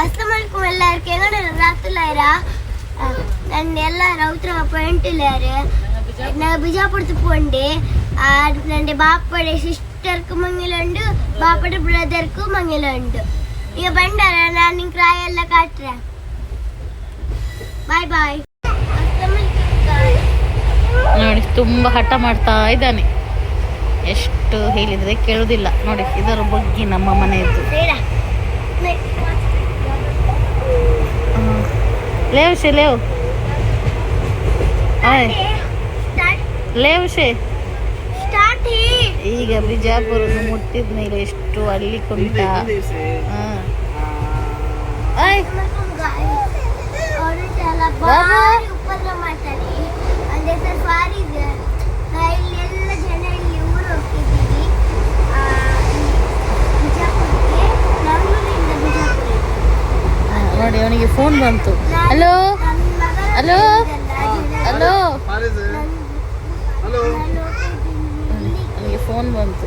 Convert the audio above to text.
അസ്തമണിക്കും എല്ലാവർക്കും എങ്ങനെ റാത്തുള്ളാരാ ನನ್ನ ಎಲ್ಲರ ಅವತ್ರ ಫ್ರೆಂಡ್ಲಾರ ನಾ ಬಿಜಾಪುರ ಪೋಂಡೆ. ಆಡ್ ನಂಡೆ ಬಾಪಡೆ ಸಿಸ್ಟರ್ಕು ಮಂಗಿಲುಂಡು ಬಾಪಡೆ ಬ್ರದರ್ಕು ಮಂಗಿಲುಂಡು ಈಗ ಬಂಡಾರ ನಾನು ನಿಂಗೆ ರಾಯ ಎಲ್ಲ ಕಾಟ್ರ. ಬಾಯ್ ಬಾಯ್. ನೋಡಿ ತುಂಬಾ ಹಠ ಮಾಡ್ತಾ ಇದ್ದಾನೆ. ಎಷ್ಟು ಹೇಳಿದ್ರೆ ಕೇಳೋದಿಲ್ಲ. ನೋಡಿ ಇದರ ಬಗ್ಗೆ ನಮ್ಮ ಮನೆಯದ್ದು. ಲೇವ್ ಶೆ ಲೇವ್ ಆಯ್ ಲೇವ್ ಶೆ ಸ್ಟಾರ್ಟ್ ಈಗ ಬಿಜಾಪುರ ಮುಟ್ಟಿದ ಮೇಲೆ ಎಷ್ಟು ಅಲ್ಲಿ ಕುಂಟ ಹಾಂ ಅವನಿಗೆ ಫೋನ್ ಬಂತು. ಹಲೋ ಹಲೋ ಹಲೋ ಅವನಿಗೆ ಫೋನ್ ಬಂತು.